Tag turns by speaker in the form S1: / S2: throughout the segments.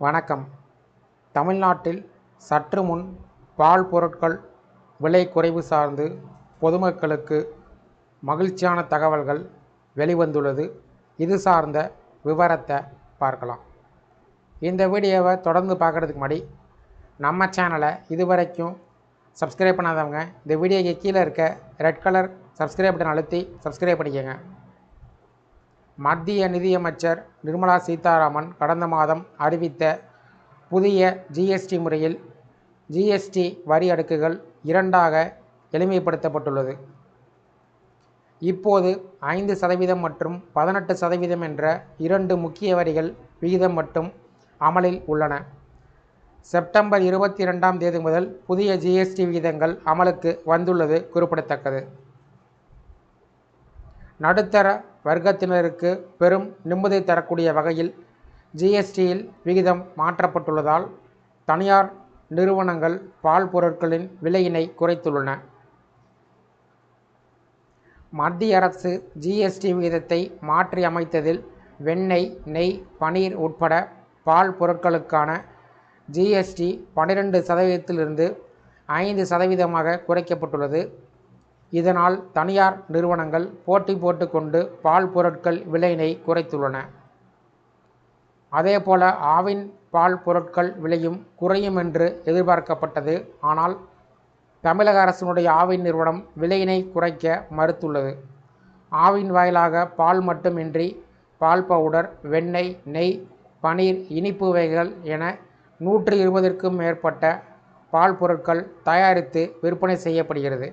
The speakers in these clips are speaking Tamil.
S1: வணக்கம். தமிழ்நாட்டில் சற்று முன் பால் பொருட்கள் விலை குறைவு சார்ந்து பொதுமக்களுக்கு மகிழ்ச்சியான தகவல்கள் வெளிவந்துள்ளது. இது சார்ந்த விவரத்தை பார்க்கலாம். இந்த வீடியோவை தொடர்ந்து பார்க்குறதுக்கு முன்னாடி நம்ம சேனலை இதுவரைக்கும் சப்ஸ்கிரைப் பண்ணாதவங்க இந்த வீடியோக்கு கீழே இருக்க ரெட் கலர் சப்ஸ்கிரைப் பட்டன் அழுத்தி சப்ஸ்கிரைப் பண்ணிக்கோங்க. மத்திய நிதியமைச்சர் நிர்மலா சீதாராமன் கடந்த மாதம் அறிவித்த புதிய ஜிஎஸ்டி முறையில் ஜிஎஸ்டி வரி அடுக்குகள் இரண்டாக எளிமைப்படுத்தப்பட்டுள்ளது. இப்போது ஐந்து சதவீதம் மற்றும் பதினெட்டு சதவீதம் என்ற இரண்டு முக்கிய வரிகள் விகிதம் மட்டும் அமலில் உள்ளன. செப்டம்பர் இருபத்தி ரெண்டாம் தேதி முதல் புதிய ஜிஎஸ்டி விகிதங்கள் அமலுக்கு வந்துள்ளது குறிப்பிடத்தக்கது. நடுத்தர வர்க்கத்தினருக்கு பெரும் நிம்மதி தரக்கூடிய வகையில் ஜிஎஸ்டியில் விகிதம் மாற்றப்பட்டுள்ளதால் தனியார் நிறுவனங்கள் பால் பொருட்களின் விலையினை குறைத்துள்ளன. மத்திய அரசு ஜிஎஸ்டி விகிதத்தை மாற்றி அமைத்ததில் வெண்ணெய் நெய் பனீர் உட்பட பால் பொருட்களுக்கான ஜிஎஸ்டி பன்னிரெண்டு சதவீதத்திலிருந்து ஐந்து சதவீதமாக குறைக்கப்பட்டுள்ளது. இதனால் தனியார் நிறுவனங்கள் போட்டி போட்டுக்கொண்டு பால் பொருட்கள் விலையினை குறைத்துள்ளன. அதேபோல ஆவின் பால் பொருட்கள் விலையும் குறையும் என்று எதிர்பார்க்கப்பட்டது. ஆனால் தமிழக அரசினுடைய ஆவின் நிறுவனம் விலையினை குறைக்க மறுத்துள்ளது. ஆவின் வாயிலாக பால் மட்டுமின்றி பால் பவுடர் வெண்ணெய் நெய் பனீர் இனிப்பு வகைகள் என நூற்று இருபதற்கும் மேற்பட்ட பால் பொருட்கள் தயாரித்து விற்பனை செய்யப்படுகிறது.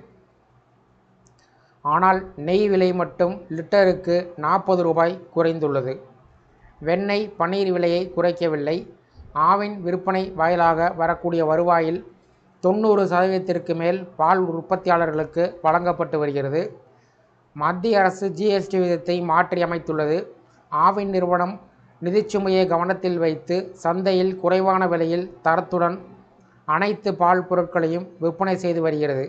S1: ஆனால் நெய் விலை மட்டும் லிட்டருக்கு நாற்பது ரூபாய் குறைந்துள்ளது. வெண்ணெய் பன்னீர் விலையை குறைக்கவில்லை. ஆவின் விற்பனை வாயிலாக வரக்கூடிய வருவாயில் தொண்ணூறு சதவீதத்திற்கு மேல் பால் உற்பத்தியாளர்களுக்கு வழங்கப்பட்டு வருகிறது. மத்திய அரசு ஜிஎஸ்டி விகிதத்தை மாற்றி அமைத்துள்ளது. ஆவின் நிறுவனம் நிதிச்சுமையை கவனத்தில் வைத்து சந்தையில் குறைவான விலையில் தரத்துடன் அனைத்து பால் பொருட்களையும் விற்பனை செய்து வருகிறது.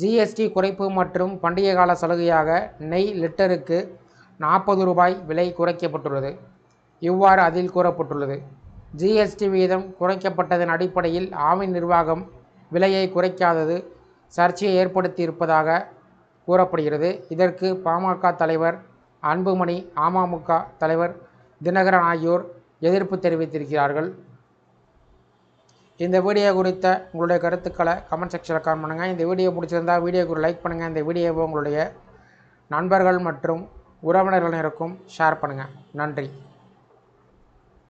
S1: ஜிஎஸ்டி குறைப்பு மற்றும் பண்டிகை கால சலுகையாக நெய் லிட்டருக்கு நாற்பது ரூபாய் விலை குறைக்கப்பட்டுள்ளது. இவ்வாறு அதில் கூறப்பட்டுள்ளது. ஜிஎஸ்டி வீதம் குறைக்கப்பட்டதன் அடிப்படையில் ஆவின் நிர்வாகம் விலையை குறைக்காதது சர்ச்சையை ஏற்படுத்தியிருப்பதாக கூறப்படுகிறது. இதற்கு பாமக தலைவர் அன்புமணி அமமுக தலைவர் தினகரன் ஆகியோர் எதிர்ப்பு தெரிவித்திருக்கிறார்கள். இந்த வீடியோ குறித்த உங்களுடைய கருத்துக்களை கமெண்ட் செக்ஷனில் கமெண்ட் பண்ணுங்கள் இந்த வீடியோ பிடிச்சிருந்தால் வீடியோக்கு ஒரு லைக் பண்ணுங்கள் இந்த வீடியோவை உங்களுடைய நண்பர்கள் மற்றும் உறவினர்களினருக்கும் ஷேர் பண்ணுங்கள் நன்றி.